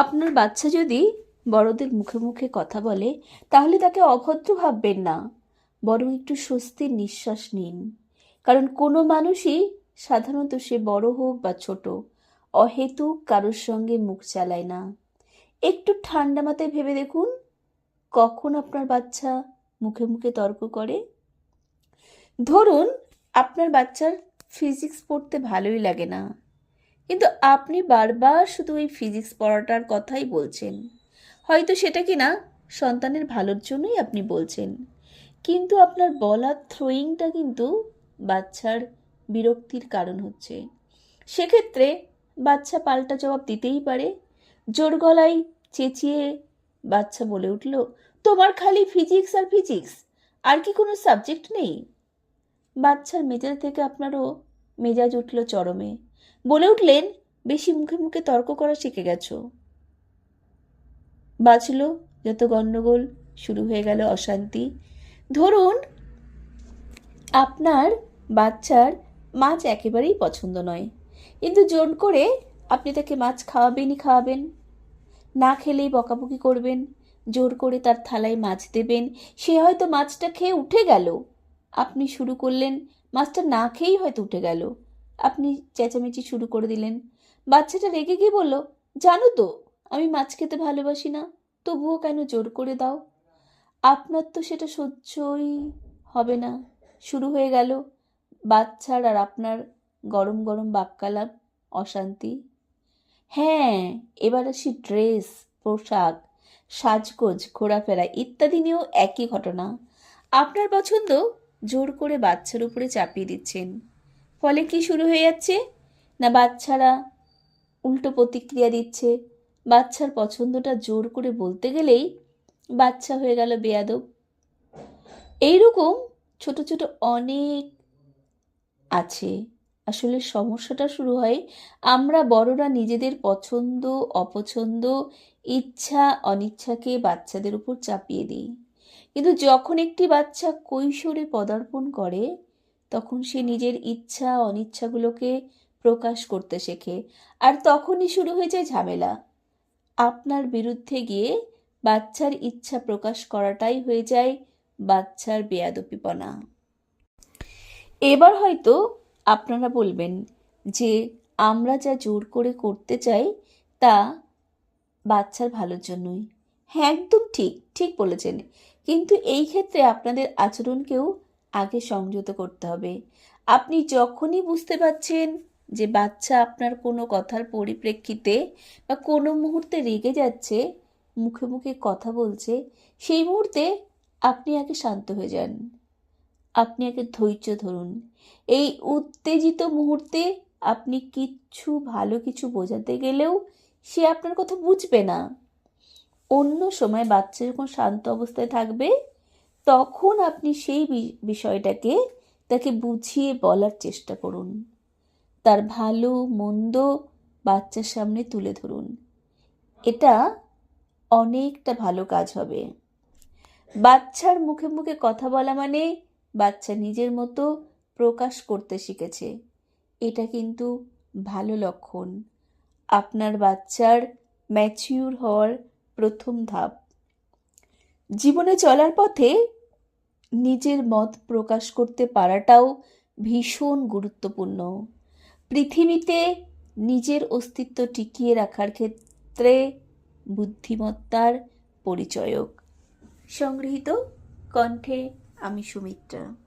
আপনার বাচ্চা যদি বড়দের মুখে মুখে কথা বলে, তাহলে তাকে অভদ্র ভাববেন না। বরং একটু স্বস্তির নিঃশ্বাস নিন। কারণ কোনো মানুষই সাধারণত সে বড় হোক বা ছোট অহেতুক কারোর সঙ্গে মুখ চালায় না। একটু ঠান্ডা মাথায় ভেবে দেখুন, কখন আপনার বাচ্চা মুখে মুখে তর্ক করে। ধরুন, আপনার বাচ্চার ফিজিক্স পড়তে ভালোই লাগে না। কিন্তু আপনি বারবার শুধু ওই ফিজিক্স পড়াটার কথাই বলছেন। হয়তো সেটা কি না সন্তানের ভালোর জন্যই আপনি বলছেন। কিন্তু আপনার বলার থ্রোয়িংটা কিন্তু বাচ্চার বিরক্তির কারণ হচ্ছে। সেক্ষেত্রে বাচ্চা পাল্টা জবাব দিতেই পারে। জোর গলায় চেঁচিয়ে বাচ্চা বলে উঠল, তোমার খালি ফিজিক্স আর ফিজিক্স আর কি কোনো সাবজেক্ট নেই? বাচ্চার মেজাজ থেকে আপনারও মেজাজ উঠল চরমে। বলে উঠলেন, বেশি মুখে মুখে তর্ক করা শিখে গেছো। বাঁচল যত গণ্ডগোল, শুরু হয়ে গেল অশান্তি। ধরুন, আপনার বাচ্চার মাছ একেবারেই পছন্দ নয়, কিন্তু জোর করে আপনি তাকে মাছ খাওয়াবেনই খাওয়াবেন, না খেলেই বকাবকি করবেন, জোর করে তার থালায় মাছ দেবেন, সে হয়তো মাছটা খেয়ে উঠে গেল। আপনি শুরু করলেন, মাছটা না খেয়েই হয়তো উঠে গেল। আপনি চেঁচামেচি শুরু করে দিলেন। বাচ্চাটা রেগে গিয়ে বলল, জানো তো, আমি মাছ খেতে ভালোবাসি না, তবুও কেন জোর করে দাও? আপনার তো সেটা সহ্যই হবে না, শুরু হয়ে গেল। বাচ্চার আর আপনার গরম গরম বাক্যালাপ অশান্তি? হ্যাঁ এবার আসি ড্রেস, পোশাক, সাজগোজ, ঘোরাফেরা ইত্যাদি নিয়েও একই ঘটনা। আপনার পছন্দ জোর করে বাচ্চার উপরে চাপিয়ে দিচ্ছেন। ফলে কি শুরু হয়ে যাচ্ছে? না বাচ্চারা উল্টো প্রতিক্রিয়া দিচ্ছে? বাচ্চার পছন্দটা জোর করে বলতে গেলেই বাচ্চা হয়ে গেল বেয়াদব। এইরকম ছোট ছোট অনেক আছে। আসলে সমস্যাটা শুরু হয় আমরা বড়রা নিজেদের পছন্দ, অপছন্দ, ইচ্ছা, অনিচ্ছাকে বাচ্চাদের উপর চাপিয়ে দিই। কিন্তু যখন একটি বাচ্চা কৈশোরে পদার্পণ করে তখন সে নিজের ইচ্ছা, অনিচ্ছাগুলোকে প্রকাশ করতে শেখে। আর তখনই শুরু হয়ে যায় ঝামেলা। আপনার বিরুদ্ধে গিয়ে বাচ্চার ইচ্ছা প্রকাশ করাটাই হয়ে যায় বাচ্চার বেয়াদপিপনা। এবার হয়তো আপনারা বলবেন যে, আমরা যা জোর করে করতে চাই তা বাচ্চার ভালোর জন্যই। হ্যাঁ একদম ঠিক ঠিক বলেছেন। কিন্তু এই ক্ষেত্রে আপনাদের আচরণকেও আগে সংযত করতে হবে। আপনি যখনই বুঝতে পারছেন যে বাচ্চা আপনার কোনো কথার পরিপ্রেক্ষিতে বা কোনো মুহূর্তে রেগে যাচ্ছে, মুখে মুখে কথা বলছে, সেই মুহূর্তে আপনি আগে শান্ত হয়ে যান। আপনি আগে ধৈর্য ধরুন। এই উত্তেজিত মুহূর্তে আপনি কিচ্ছু ভালো কিছু বোঝাতে গেলেও সে আপনার কথা বুঝবে না। অন্য সময় বাচ্চা যখন শান্ত অবস্থায় থাকবে তখন আপনি সেই বিষয়টাকে, তাকে বুঝিয়ে বলার চেষ্টা করুন। তার ভালো, মন্দ বাচ্চার সামনে তুলে ধরুন। এটা অনেকটা ভালো কাজ হবে। বাচ্চার মুখে মুখে কথা বলা মানে বাচ্চা নিজের মতো প্রকাশ করতে শিখেছে। এটা কিন্তু ভালো লক্ষণ। আপনার বাচ্চার ম্যাচিউর হওয়ার প্রথম ধাপ। জীবনে চলার পথে নিজের মত প্রকাশ করতে পারাটাও ভীষণ গুরুত্বপূর্ণ। পৃথিবীতে নিজের অস্তিত্ব টিকিয়ে রাখার ক্ষেত্রে বুদ্ধিমত্তার পরিচয়ক। সংগৃহীত কণ্ঠে আমি সুমিত্রা।